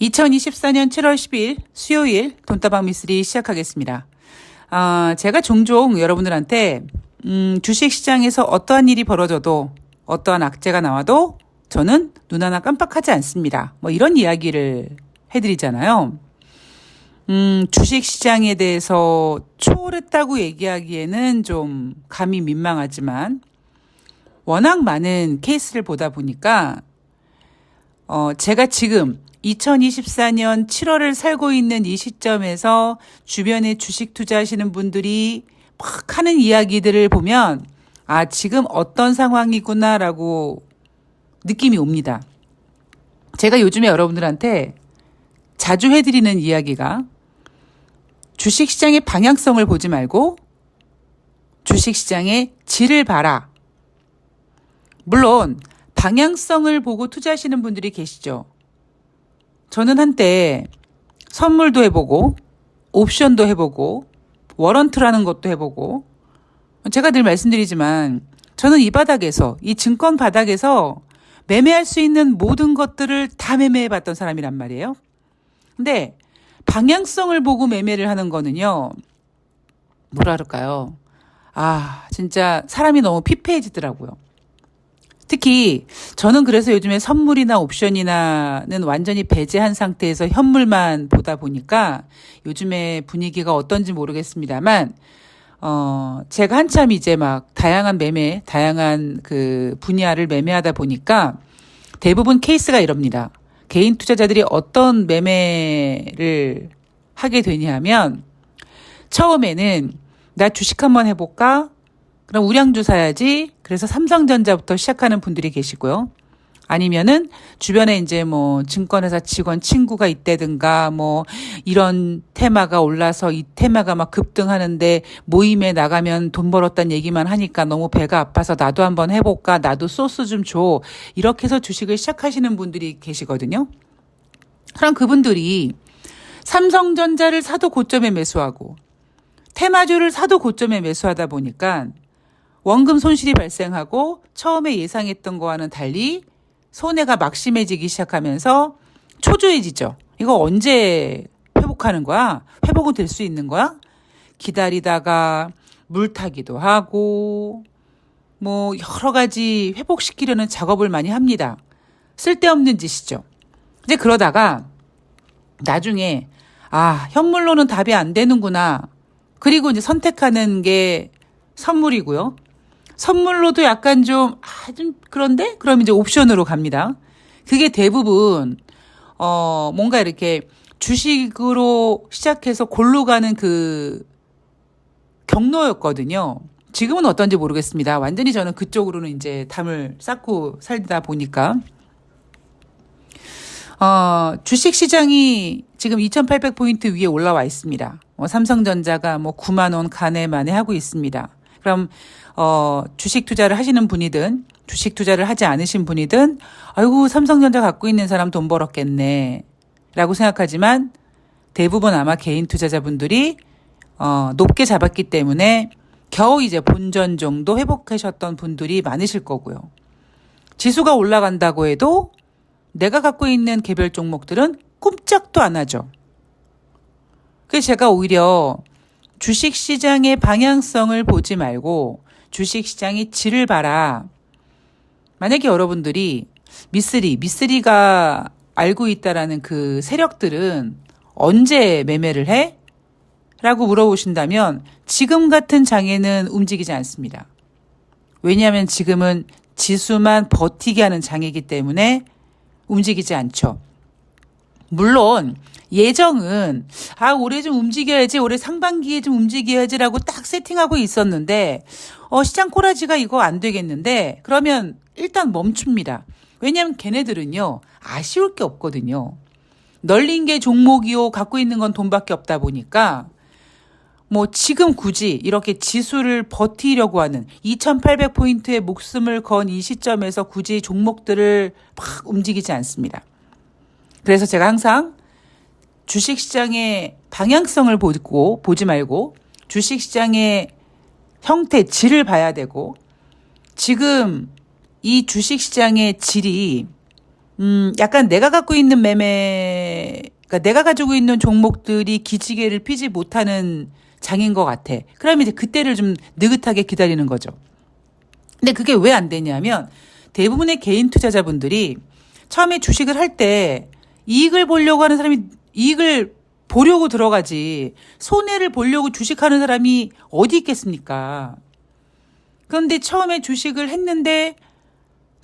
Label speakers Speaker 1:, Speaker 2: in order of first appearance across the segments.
Speaker 1: 2024년 7월 10일 수요일 돈다방 미스리 시작하겠습니다. 아, 제가 종종 여러분들한테 음, 주식 시장에서 어떠한 일이 벌어져도 어떠한 악재가 나와도 저는 눈 하나 깜빡하지 않습니다. 뭐 이런 이야기를 해드리잖아요. 음, 주식 시장에 대해서 초월했다고 얘기하기에는 좀 감이 민망하지만 워낙 많은 케이스를 보다 보니까 어, 제가 지금 2024년 7월을 살고 있는 이 시점에서 주변에 주식 투자하시는 분들이 막 하는 이야기들을 보면 아, 지금 어떤 상황이구나라고 느낌이 옵니다. 제가 요즘에 여러분들한테 자주 해드리는 이야기가 주식 시장의 방향성을 보지 말고 주식 시장의 질을 봐라. 물론 방향성을 보고 투자하시는 분들이 계시죠. 저는 한때 선물도 해보고 옵션도 해보고 워런트라는 것도 해보고 제가 늘 말씀드리지만 저는 이 바닥에서 이 증권 바닥에서 매매할 수 있는 모든 것들을 다 매매해 봤던 사람이란 말이에요. 근데 방향성을 보고 매매를 하는 거는요. 뭐라 그럴까요? 아, 진짜 사람이 너무 피폐해지더라고요. 특히 저는 그래서 요즘에 선물이나 옵션이나는 완전히 배제한 상태에서 현물만 보다 보니까 요즘에 분위기가 어떤지 모르겠습니다만 어 제가 한참 이제 막 다양한 매매, 다양한 그 분야를 매매하다 보니까 대부분 케이스가 이럽니다. 개인 투자자들이 어떤 매매를 하게 되냐면 처음에는 나 주식 한번 해볼까? 그럼 우량주 사야지. 그래서 삼성전자부터 시작하는 분들이 계시고요. 아니면은 주변에 이제 뭐 증권회사 직원 친구가 있다든가 뭐 이런 테마가 올라서 이 테마가 막 급등하는데 모임에 나가면 돈 벌었다는 얘기만 하니까 너무 배가 아파서 나도 한번 해볼까 나도 소스 좀 줘. 이렇게 해서 주식을 시작하시는 분들이 계시거든요. 그럼 그분들이 삼성전자를 사도 고점에 매수하고 테마주를 사도 고점에 매수하다 보니까 원금 손실이 발생하고 처음에 예상했던 거와는 달리 손해가 막심해지기 시작하면서 초조해지죠. 이거 언제 회복하는 거야? 회복은 될 수 있는 거야? 기다리다가 물타기도 하고 뭐 여러 가지 회복시키려는 작업을 많이 합니다. 쓸데없는 짓이죠. 이제 그러다가 나중에 아, 현물로는 답이 안 되는구나. 그리고 이제 선택하는 게 선물이고요. 선물로도 약간 좀, 아, 좀 그런데? 그럼 이제 옵션으로 갑니다. 그게 대부분, 어, 뭔가 이렇게 주식으로 시작해서 골로 가는 그 경로였거든요. 지금은 어떤지 모르겠습니다. 완전히 저는 그쪽으로는 이제 담을 쌓고 살다 보니까. 어, 주식 시장이 지금 2,800포인트 위에 올라와 있습니다. 어, 삼성전자가 뭐 9만원 간에 만에 하고 있습니다. 그럼 어, 주식 투자를 하시는 분이든 주식 투자를 하지 않으신 분이든 아이고 삼성전자 갖고 있는 사람 돈 벌었겠네 라고 생각하지만 대부분 아마 개인 투자자분들이 어, 높게 잡았기 때문에 겨우 이제 본전 정도 회복하셨던 분들이 많으실 거고요. 지수가 올라간다고 해도 내가 갖고 있는 개별 종목들은 꼼짝도 안 하죠. 그래서 제가 오히려 주식 시장의 방향성을 보지 말고 주식 시장의 질을 봐라. 만약에 여러분들이 미쓰리, 미쓰리가 알고 있다라는 그 세력들은 언제 매매를 해? 라고 물어보신다면 지금 같은 장에는 움직이지 않습니다. 왜냐하면 지금은 지수만 버티게 하는 장이기 때문에 움직이지 않죠. 물론 예정은 아 올해 좀 움직여야지 올해 상반기에 좀 움직여야지라고 딱 세팅하고 있었는데 어 시장 꼬라지가 이거 안 되겠는데 그러면 일단 멈춥니다. 왜냐하면 걔네들은요 아쉬울 게 없거든요. 널린 게 종목이요 갖고 있는 건 돈밖에 없다 보니까 뭐 지금 굳이 이렇게 지수를 버티려고 하는 2800포인트의 목숨을 건 이 시점에서 굳이 종목들을 막 움직이지 않습니다. 그래서 제가 항상 주식 시장의 방향성을 보고 보지 말고 주식 시장의 형태, 질을 봐야 되고 지금 이 주식 시장의 질이 음, 약간 내가 갖고 있는 매매, 그러니까 내가 가지고 있는 종목들이 기지개를 피지 못하는 장인 것 같아. 그러면 이제 그때를 좀 느긋하게 기다리는 거죠. 근데 그게 왜 안 되냐면 대부분의 개인 투자자분들이 처음에 주식을 할 때 이익을 보려고 하는 사람이 이익을 보려고 들어가지 손해를 보려고 주식하는 사람이 어디 있겠습니까? 그런데 처음에 주식을 했는데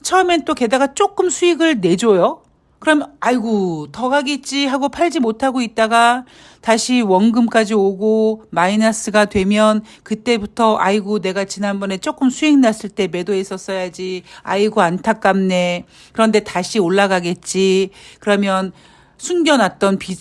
Speaker 1: 처음엔 또 게다가 조금 수익을 내줘요. 그럼 아이고 더 가겠지 하고 팔지 못하고 있다가 다시 원금까지 오고 마이너스가 되면 그때부터 아이고 내가 지난번에 조금 수익 났을 때 매도했었어야지 아이고 안타깝네 그런데 다시 올라가겠지 그러면 숨겨놨던 비,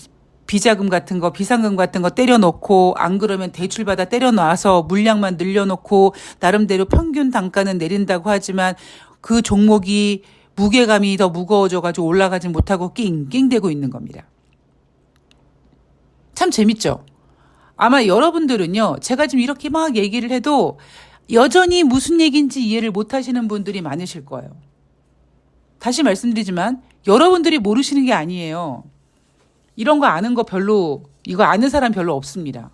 Speaker 1: 비자금 같은 거, 비상금 같은 거 때려놓고, 안 그러면 대출 받아 때려놔서 물량만 늘려놓고, 나름대로 평균 단가는 내린다고 하지만, 그 종목이 무게감이 더 무거워져가지고 올라가지 못하고 낑낑대고 있는 겁니다. 참 재밌죠? 아마 여러분들은요, 제가 지금 이렇게 막 얘기를 해도 여전히 무슨 얘기인지 이해를 못 하시는 분들이 많으실 거예요. 다시 말씀드리지만, 여러분들이 모르시는 게 아니에요. 이런 거 아는 거 별로, 이거 아는 사람 별로 없습니다.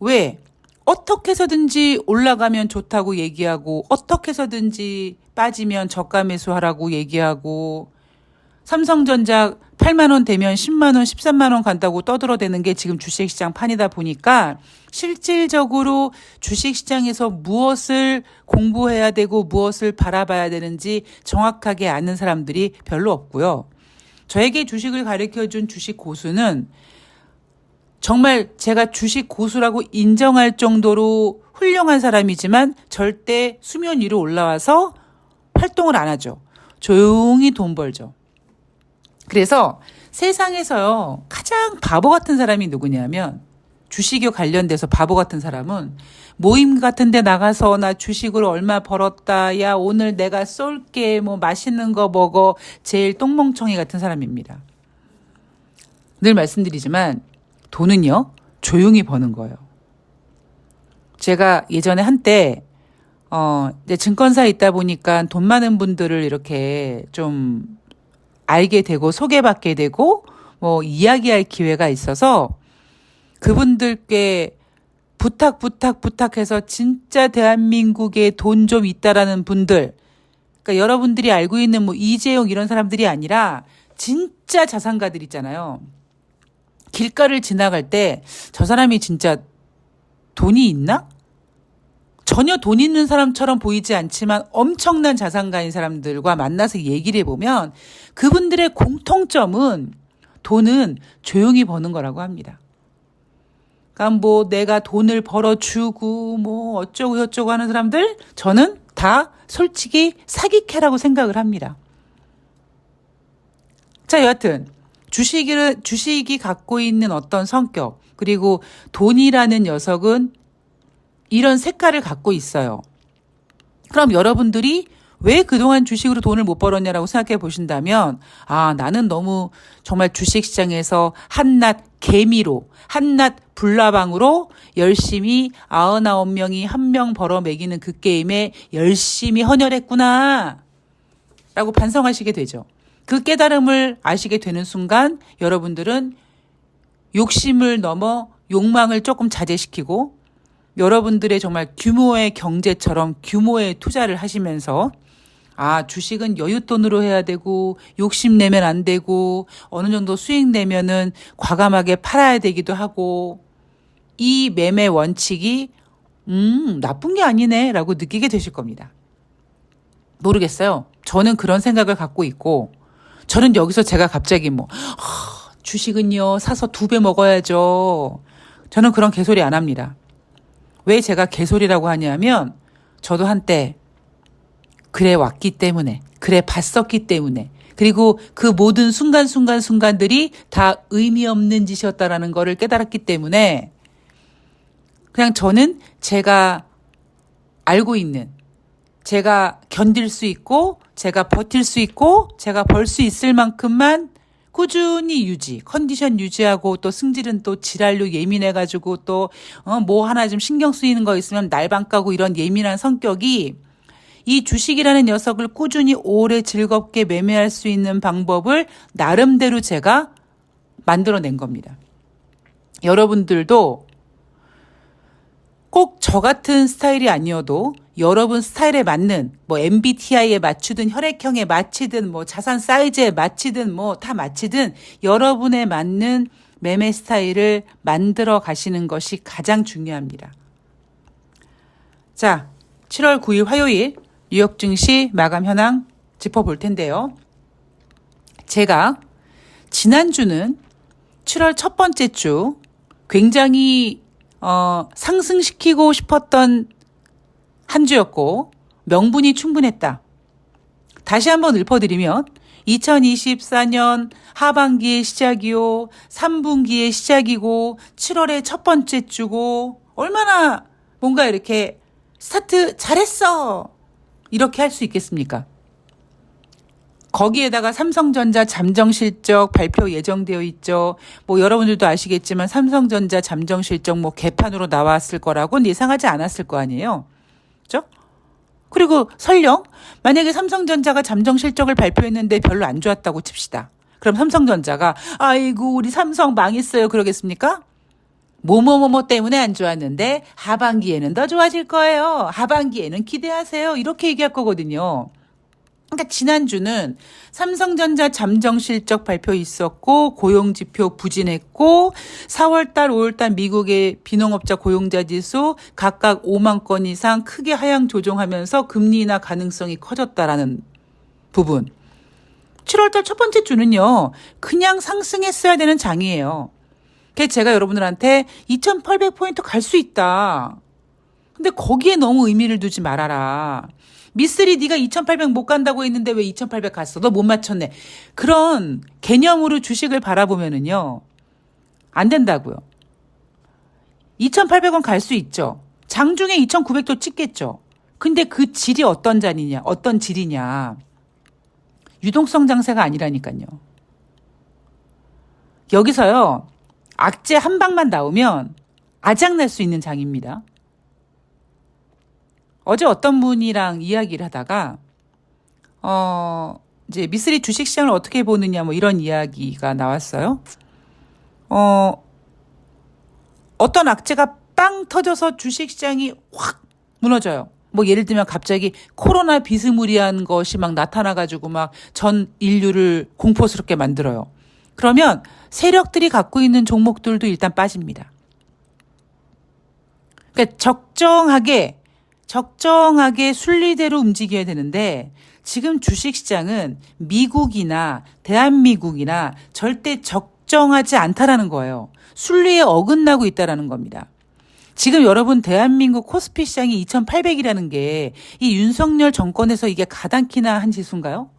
Speaker 1: 왜? 어떻게 해서든지 올라가면 좋다고 얘기하고, 어떻게 해서든지 빠지면 저가 매수하라고 얘기하고, 삼성전자 8만원 되면 10만원, 13만원 간다고 떠들어대는 게 지금 주식시장 판이다 보니까 실질적으로 주식시장에서 무엇을 공부해야 되고 무엇을 바라봐야 되는지 정확하게 아는 사람들이 별로 없고요. 저에게 주식을 가르쳐 준 주식 고수는 정말 제가 주식 고수라고 인정할 정도로 훌륭한 사람이지만 절대 수면 위로 올라와서 활동을 안 하죠. 조용히 돈 벌죠. 그래서 세상에서요, 가장 바보 같은 사람이 누구냐면 주식에 관련돼서 바보 같은 사람은 모임 같은 데 나가서 나 주식으로 얼마 벌었다. 야, 오늘 내가 쏠게. 뭐 맛있는 거 먹어. 제일 똥멍청이 같은 사람입니다. 늘 말씀드리지만 돈은요, 조용히 버는 거예요. 제가 예전에 한때 어, 이제 증권사에 있다 보니까 돈 많은 분들을 이렇게 좀 알게 되고 소개받게 되고 뭐 이야기할 기회가 있어서 그분들께 부탁 부탁 부탁해서 진짜 대한민국에 돈 좀 있다라는 분들 그러니까 여러분들이 알고 있는 뭐 이재용 이런 사람들이 아니라 진짜 자산가들 있잖아요. 길가를 지나갈 때 저 사람이 진짜 돈이 있나? 전혀 돈 있는 사람처럼 보이지 않지만 엄청난 자산가인 사람들과 만나서 얘기를 해보면 그분들의 공통점은 돈은 조용히 버는 거라고 합니다. 그러니까 뭐 내가 돈을 벌어주고 뭐 어쩌고 저쩌고 하는 사람들 저는 다 솔직히 사기캐라고 생각을 합니다. 자, 여하튼 주식을 주식이 갖고 있는 어떤 성격 그리고 돈이라는 녀석은 이런 색깔을 갖고 있어요. 그럼 여러분들이 왜 그동안 주식으로 돈을 못 벌었냐라고 생각해 보신다면, 아, 나는 너무 정말 주식 시장에서 한낱 개미로, 한낱 불나방으로 열심히 99명이 한 명 벌어 매기는 그 게임에 열심히 헌혈했구나. 라고 반성하시게 되죠. 그 깨달음을 아시게 되는 순간 여러분들은 욕심을 넘어 욕망을 조금 자제시키고 여러분들의 정말 규모의 경제처럼 규모의 투자를 하시면서 아, 주식은 여윳돈으로 해야 되고 욕심 내면 안 되고 어느 정도 수익 내면은 과감하게 팔아야 되기도 하고 이 매매 원칙이 음, 나쁜 게 아니네 라고 느끼게 되실 겁니다. 모르겠어요. 저는 그런 생각을 갖고 있고 저는 여기서 제가 갑자기 뭐 하, 주식은요 사서 두 배 먹어야죠. 저는 그런 개소리 안 합니다. 왜 제가 개소리라고 하냐면 저도 한때 그래 왔기 때문에 그래 봤었기 때문에 그리고 그 모든 순간순간 순간들이 다 의미 없는 짓이었다라는 거를 깨달았기 때문에 그냥 저는 제가 알고 있는 제가 견딜 수 있고 제가 버틸 수 있고 제가 벌 수 있을 만큼만 꾸준히 유지, 컨디션 유지하고 또 승질은 또 지랄로 예민해가지고 또, 어, 뭐 하나 좀 신경 쓰이는 거 있으면 날방 까고 이런 예민한 성격이 이 주식이라는 녀석을 꾸준히 오래 즐겁게 매매할 수 있는 방법을 나름대로 제가 만들어낸 겁니다. 여러분들도 꼭 저 같은 스타일이 아니어도 여러분 스타일에 맞는 뭐 MBTI에 맞추든 혈액형에 맞추든 뭐 자산 사이즈에 맞추든 뭐 다 맞추든 여러분에 맞는 매매 스타일을 만들어 가시는 것이 가장 중요합니다. 자, 7월 9일 화요일 뉴욕 증시 마감 현황 짚어볼 텐데요. 제가 지난주는 7월 첫 번째 주 굉장히 어, 상승시키고 싶었던 한 주였고 명분이 충분했다. 다시 한번 읊어드리면 2024년 하반기의 시작이요, 3분기의 시작이고 7월의 첫 번째 주고 얼마나 뭔가 이렇게 스타트 잘했어 이렇게 할 수 있겠습니까? 거기에다가 삼성전자 잠정 실적 발표 예정되어 있죠. 뭐 여러분들도 아시겠지만 삼성전자 잠정 실적 뭐 개판으로 나왔을 거라고는 예상하지 않았을 거 아니에요. 그죠? 그리고 설령 만약에 삼성전자가 잠정 실적을 발표했는데 별로 안 좋았다고 칩시다. 그럼 삼성전자가 아이고 우리 삼성 망했어요 그러겠습니까? 뭐뭐뭐뭐 때문에 안 좋았는데 하반기에는 더 좋아질 거예요. 하반기에는 기대하세요. 이렇게 얘기할 거거든요. 그러니까 지난주는 삼성전자 잠정 실적 발표 있었고 고용 지표 부진했고 4월 달, 5월 달 미국의 비농업자 고용자 지수 각각 5만 건 이상 크게 하향 조정하면서 금리 인하 가능성이 커졌다라는 부분. 7월 달 첫 번째 주는요. 그냥 상승했어야 되는 장이에요. 그래서 제가 여러분들한테 2800포인트 갈 수 있다. 근데 거기에 너무 의미를 두지 말아라. 미쓰리 네가 2800 못 간다고 했는데 왜 2800 갔어? 너 못 맞췄네. 그런 개념으로 주식을 바라보면은요. 안 된다고요. 2800원 갈 수 있죠. 장중에 2900도 찍겠죠. 근데 그 질이 어떤 잔이냐? 어떤 질이냐? 유동성 장세가 아니라니까요. 여기서요. 악재 한 방만 나오면 아작날 수 있는 장입니다. 어제 어떤 분이랑 이야기를 하다가 어 이제 미쓰리 주식 시장을 어떻게 보느냐 뭐 이런 이야기가 나왔어요. 어 어떤 악재가 빵 터져서 주식 시장이 확 무너져요. 뭐 예를 들면 갑자기 코로나 비스무리한 것이 막 나타나 가지고 막 전 인류를 공포스럽게 만들어요. 그러면 세력들이 갖고 있는 종목들도 일단 빠집니다. 그러니까 적정하게 적정하게 순리대로 움직여야 되는데 지금 주식시장은 미국이나 대한미국이나 절대 적정하지 않다라는 거예요. 순리에 어긋나고 있다라는 겁니다. 지금 여러분 대한민국 코스피 시장이 2,800이라는 게 이 윤석열 정권에서 이게 가당키나 한 지수인가요?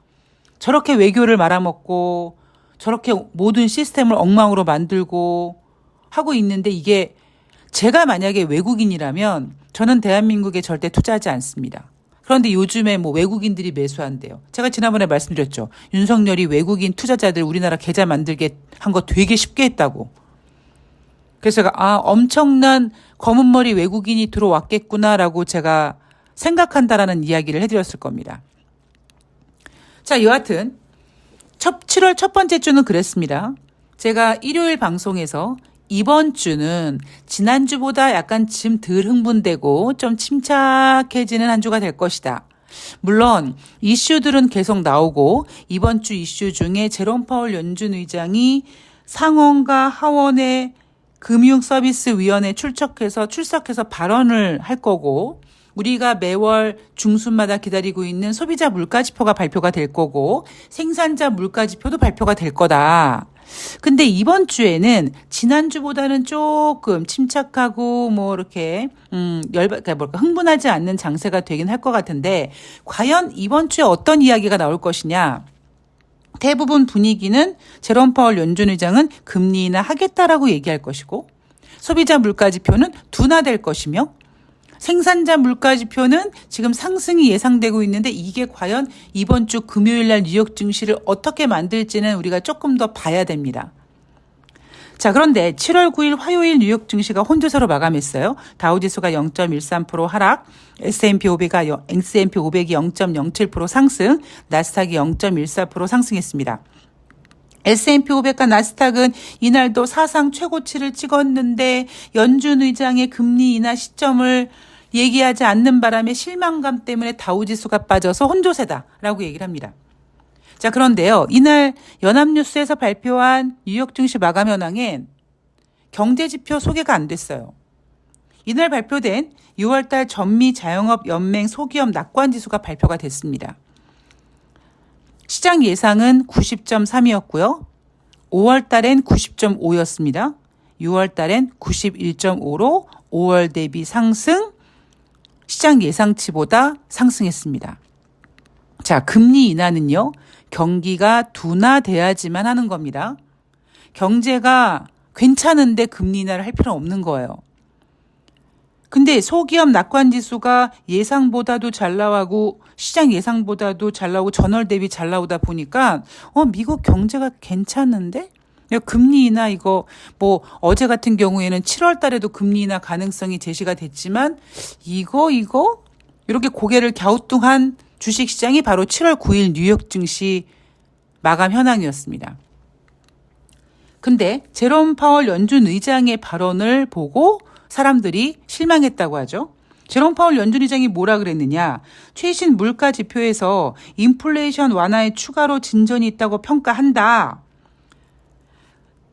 Speaker 1: 저렇게 외교를 말아먹고 저렇게 모든 시스템을 엉망으로 만들고 하고 있는데 이게 제가 만약에 외국인이라면 저는 대한민국에 절대 투자하지 않습니다. 그런데 요즘에 뭐 외국인들이 매수한대요. 제가 지난번에 말씀드렸죠. 윤석열이 외국인 투자자들 우리나라 계좌 만들게 한 거 되게 쉽게 했다고. 그래서 제가 아 엄청난 검은 머리 외국인이 들어왔겠구나라고 제가 생각한다라는 이야기를 해드렸을 겁니다. 자 여하튼 첫 7월 첫 번째 주는 그랬습니다. 제가 일요일 방송에서 이번 주는 지난주보다 약간 좀 덜 흥분되고 좀 침착해지는 한 주가 될 것이다. 물론 이슈들은 계속 나오고 이번 주 이슈 중에 제롬 파월 연준 의장이 상원과 하원의 금융서비스위원회 출석해서 출석해서 발언을 할 거고 우리가 매월 중순마다 기다리고 있는 소비자 물가 지표가 발표가 될 거고 생산자 물가 지표도 발표가 될 거다. 근데 이번 주에는 지난주보다는 조금 침착하고 뭐 이렇게 음 열받 그러니까 흥분하지 않는 장세가 되긴 할 것 같은데 과연 이번 주에 어떤 이야기가 나올 것이냐? 대부분 분위기는 제롬 파월 연준 의장은 금리 인하 하겠다라고 얘기할 것이고 소비자 물가 지표는 둔화될 것이며 생산자 물가 지표는 지금 상승이 예상되고 있는데 이게 과연 이번 주 금요일 날 뉴욕 증시를 어떻게 만들지는 우리가 조금 더 봐야 됩니다. 자, 그런데 7월 9일 화요일 뉴욕 증시가 혼조세로 마감했어요. 다우지수가 0.13% 하락, S&P 500가 여- S&P 500이 0.07% 상승, 나스닥이 0.14% 상승했습니다. S&P 500과 나스닥은 이날도 사상 최고치를 찍었는데 연준 의장의 금리 인하 시점을 얘기하지 않는 바람에 실망감 때문에 다우지수가 빠져서 혼조세다라고 얘기를 합니다. 자, 그런데요. 이날 연합뉴스에서 발표한 뉴욕 증시 마감 현황엔 경제 지표 소개가 안 됐어요. 이날 발표된 6월달 전미 자영업 연맹 소기업 낙관 지수가 발표가 됐습니다. 시장 예상은 90.3이었고요. 5월 달엔 90.5였습니다. 6월 달엔 91.5로 5월 대비 상승, 시장 예상치보다 상승했습니다. 자, 금리 인하는요, 경기가 둔화돼야지만 하는 겁니다. 경제가 괜찮은데 금리 인하를 할 필요는 없는 거예요. 근데 소기업 낙관 지수가 예상보다도 잘 나가고 시장 예상보다도 잘 나오고 전월 대비 잘 나오다 보니까 어 미국 경제가 괜찮은데 야, 금리 인하 이거 뭐 어제 같은 경우에는 7월 달에도 금리 인하 가능성이 제시가 됐지만 이거 이거 이렇게 고개를 갸우뚱한 주식 시장이 바로 7월 9일 뉴욕 증시 마감 현황이었습니다. 근데 제롬 파월 연준 의장의 발언을 보고 사람들이 실망했다고 하죠. 제롬 파월 연준 의장이 뭐라 그랬느냐. 최신 물가 지표에서 인플레이션 완화에 추가로 진전이 있다고 평가한다.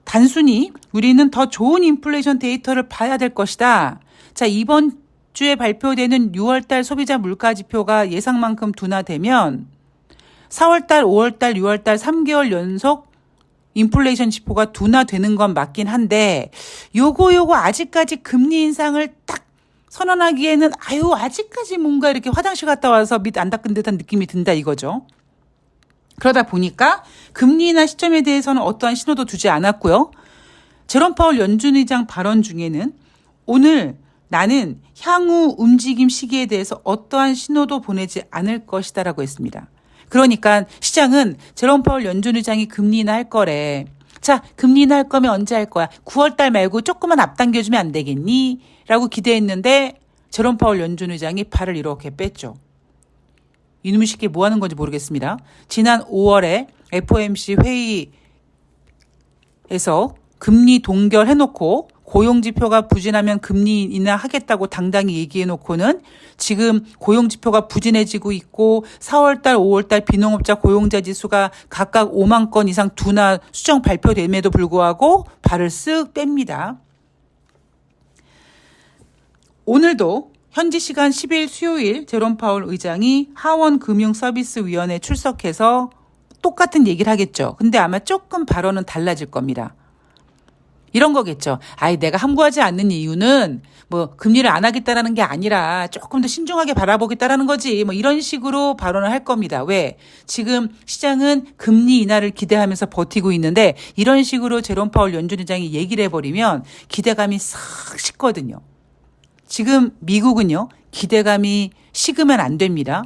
Speaker 1: 단순히 우리는 더 좋은 인플레이션 데이터를 봐야 될 것이다. 자, 이번 주에 발표되는 6월달 소비자 물가 지표가 예상만큼 둔화되면 4월달, 5월달, 6월달 3개월 연속 인플레이션 지표가 둔화되는 건 맞긴 한데 요거 요거 아직까지 금리 인상을 딱 선언하기에는 아유 아직까지 뭔가 이렇게 화장실 갔다 와서 밑 안 닦은 듯한 느낌이 든다 이거죠. 그러다 보니까 금리 인하 시점에 대해서는 어떠한 신호도 두지 않았고요. 제롬 파월 연준 의장 발언 중에는 오늘 나는 향후 움직임 시기에 대해서 어떠한 신호도 보내지 않을 것이다라고 했습니다. 그러니까 시장은 제롬 파월 연준 의장이 금리 인하 할 거래. 자, 금리 인하 할 거면 언제 할 거야? 9월 달 말고 조금만 앞당겨 주면 안 되겠니? 라고 기대했는데 제롬 파월 연준 의장이 발을 이렇게 뺐죠. 이놈의 새끼 뭐 하는 건지 모르겠습니다. 지난 5월에 FOMC 회의에서 금리 동결해놓고 고용지표가 부진하면 금리 인하 하겠다고 당당히 얘기해놓고는 지금 고용지표가 부진해지고 있고 4월달, 5월달 비농업자 고용자 지수가 각각 5만 건 이상 둔화 수정 발표됨에도 불구하고 발을 쓱 뺍니다. 오늘도 현지 시간 10일 수요일 제롬 파월 의장이 하원 금융 서비스 위원회 출석해서 똑같은 얘기를 하겠죠. 근데 아마 조금 발언은 달라질 겁니다. 이런 거겠죠. 아이, 내가 함구하지 않는 이유는 뭐 금리를 안 하겠다라는 게 아니라 조금 더 신중하게 바라보겠다라는 거지. 뭐 이런 식으로 발언을 할 겁니다. 왜? 지금 시장은 금리 인하를 기대하면서 버티고 있는데 이런 식으로 제롬 파월 연준 의장이 얘기를 해버리면 기대감이 싹 식거든요. 지금 미국은요, 기대감이 식으면 안 됩니다.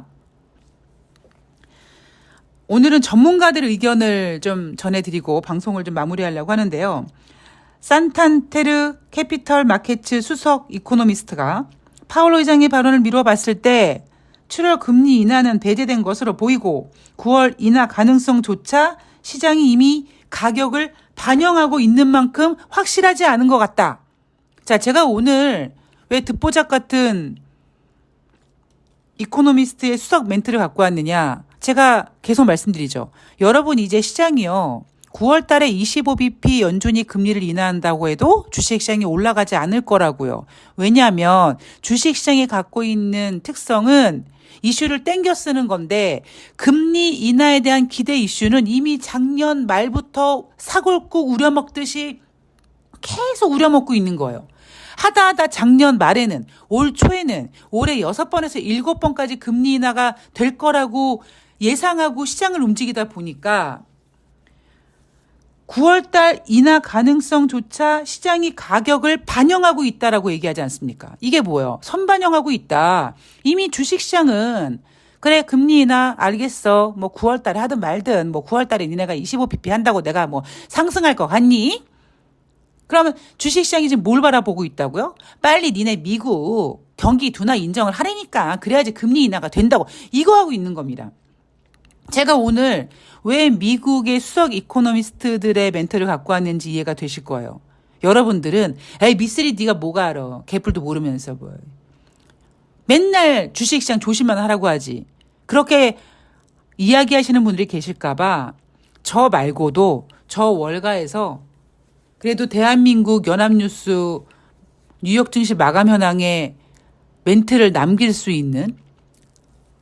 Speaker 1: 오늘은 전문가들 의견을 좀 전해드리고 방송을 좀 마무리하려고 하는데요. 산탄테르 캐피털 마케츠 수석 이코노미스트가 파월 의장의 발언을 미뤄봤을 때 7월 금리 인하는 배제된 것으로 보이고 9월 인하 가능성조차 시장이 이미 가격을 반영하고 있는 만큼 확실하지 않은 것 같다. 자, 제가 오늘 왜 듣보잡 같은 이코노미스트의 수석 멘트를 갖고 왔느냐. 제가 계속 말씀드리죠. 여러분 이제 시장이요. 9월 달에 25bp 연준이 금리를 인하한다고 해도 주식시장이 올라가지 않을 거라고요. 왜냐하면 주식시장이 갖고 있는 특성은 이슈를 땡겨 쓰는 건데 금리 인하에 대한 기대 이슈는 이미 작년 말부터 사골국 우려먹듯이 계속 우려먹고 있는 거예요. 하다 하다 작년 말에는 올 초에는 올해 여섯 번에서 일곱 번까지 금리 인하가 될 거라고 예상하고 시장을 움직이다 보니까 9월달 인하 가능성조차 시장이 가격을 반영하고 있다라고 얘기하지 않습니까? 이게 뭐예요? 선반영하고 있다. 이미 주식시장은 그래 금리 인하 알겠어. 뭐 9월달에 하든 말든 뭐 9월달에 니네가 25bp 한다고 내가 뭐 상승할 것 같니? 그러면 주식시장이 지금 뭘 바라보고 있다고요? 빨리 니네 미국 경기 둔화 인정을 하라니까 그래야지 금리 인하가 된다고 이거 하고 있는 겁니다. 제가 오늘 왜 미국의 수석 이코노미스트들의 멘트를 갖고 왔는지 이해가 되실 거예요. 여러분들은 에이 미쓰리 네가 뭐가 알아? 개뿔도 모르면서 뭐. 맨날 주식시장 조심만 하라고 하지. 그렇게 이야기하시는 분들이 계실까봐 저 말고도 저 월가에서 그래도 대한민국 연합뉴스 뉴욕 증시 마감 현황에 멘트를 남길 수 있는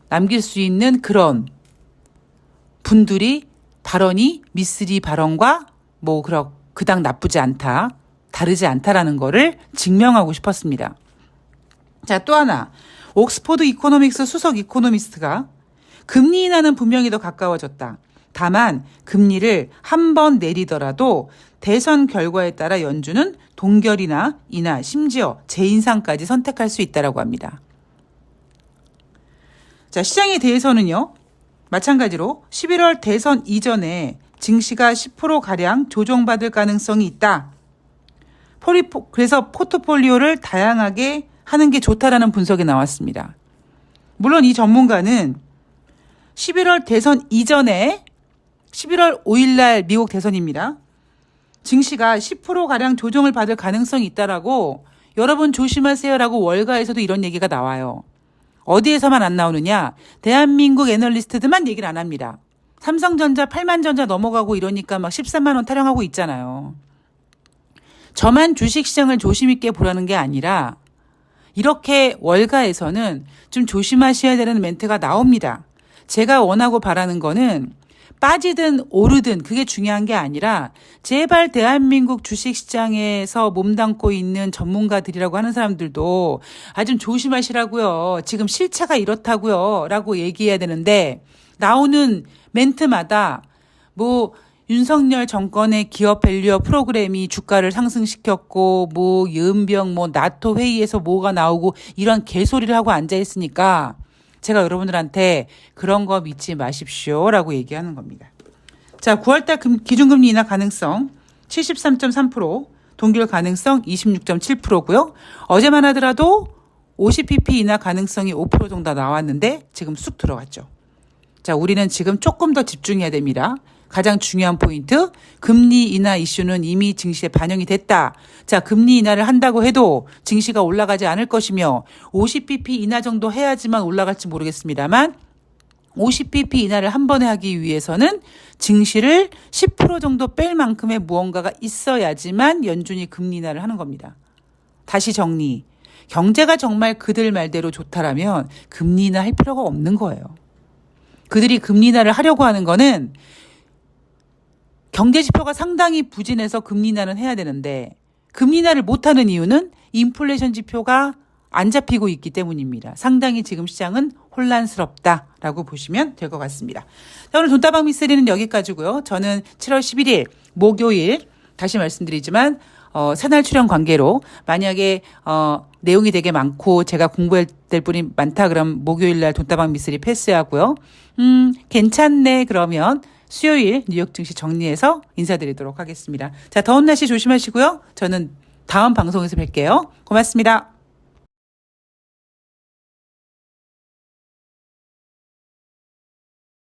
Speaker 1: 남길 수 있는 그런 분들이 발언이 미쓰리 발언과 뭐 그렇 그닥 나쁘지 않다 다르지 않다라는 거를 증명하고 싶었습니다. 자, 또 하나. 옥스포드 이코노믹스 수석 이코노미스트가 금리 인하는 분명히 더 가까워졌다. 다만 금리를 한 번 내리더라도 대선 결과에 따라 연준은 동결이나 인하, 심지어 재인상까지 선택할 수 있다라고 합니다. 자, 시장에 대해서는요. 마찬가지로 11월 대선 이전에 증시가 10%가량 조정받을 가능성이 있다. 포리포, 그래서 포트폴리오를 다양하게 하는 게 좋다라는 분석이 나왔습니다. 물론 이 전문가는 11월 대선 이전에 11월 5일 날 미국 대선입니다. 증시가 10%가량 조정을 받을 가능성이 있다라고 여러분 조심하세요라고 월가에서도 이런 얘기가 나와요. 어디에서만 안 나오느냐? 대한민국 애널리스트들만 얘기를 안 합니다. 삼성전자 8만 전자 넘어가고 이러니까 막 13만 원 타령하고 있잖아요. 저만 주식시장을 조심 있게 보라는 게 아니라 이렇게 월가에서는 좀 조심하셔야 되는 멘트가 나옵니다. 제가 원하고 바라는 거는 빠지든 오르든 그게 중요한 게 아니라 제발 대한민국 주식시장에서 몸담고 있는 전문가들이라고 하는 사람들도 아 좀 조심하시라고요. 지금 실차가 이렇다고요. 라고 얘기해야 되는데 나오는 멘트마다 뭐 윤석열 정권의 기업 밸류어 프로그램이 주가를 상승시켰고 뭐 연병 뭐 나토 회의에서 뭐가 나오고 이런 개소리를 하고 앉아 있으니까 제가 여러분들한테 그런 거 믿지 마십시오라고 얘기하는 겁니다. 자, 9월달 금, 기준금리 인하 가능성 73.3%, 동결 가능성 26.7%고요. 어제만 하더라도 50pp 인하 가능성이 5% 정도 나왔는데 지금 쑥 들어갔죠. 자, 우리는 지금 조금 더 집중해야 됩니다. 가장 중요한 포인트, 금리 인하 이슈는 이미 증시에 반영이 됐다. 자, 금리 인하를 한다고 해도 증시가 올라가지 않을 것이며 50bp 인하 정도 해야지만 올라갈지 모르겠습니다만 50bp 인하를 한 번에 하기 위해서는 증시를 10% 정도 뺄 만큼의 무언가가 있어야지만 연준이 금리 인하를 하는 겁니다. 다시 정리. 경제가 정말 그들 말대로 좋다라면 금리 인하 할 필요가 없는 거예요. 그들이 금리 인하를 하려고 하는 거는 경제 지표가 상당히 부진해서 금리 인하는 해야 되는데 금리 인하를 못하는 이유는 인플레이션 지표가 안 잡히고 있기 때문입니다. 상당히 지금 시장은 혼란스럽다라고 보시면 될 것 같습니다. 자, 오늘 돈다방 미스리는 여기까지고요. 저는 7월 11일 목요일 다시 말씀드리지만 어, 새날 출연 관계로 만약에 어, 내용이 되게 많고 제가 공부해야 될 분이 많다 그럼 목요일 날 돈다방 미스리 패스하고요. 음, 괜찮네 그러면 수요일 뉴욕 증시 정리해서 인사드리도록 하겠습니다. 자, 더운 날씨 조심하시고요. 저는 다음 방송에서 뵐게요. 고맙습니다.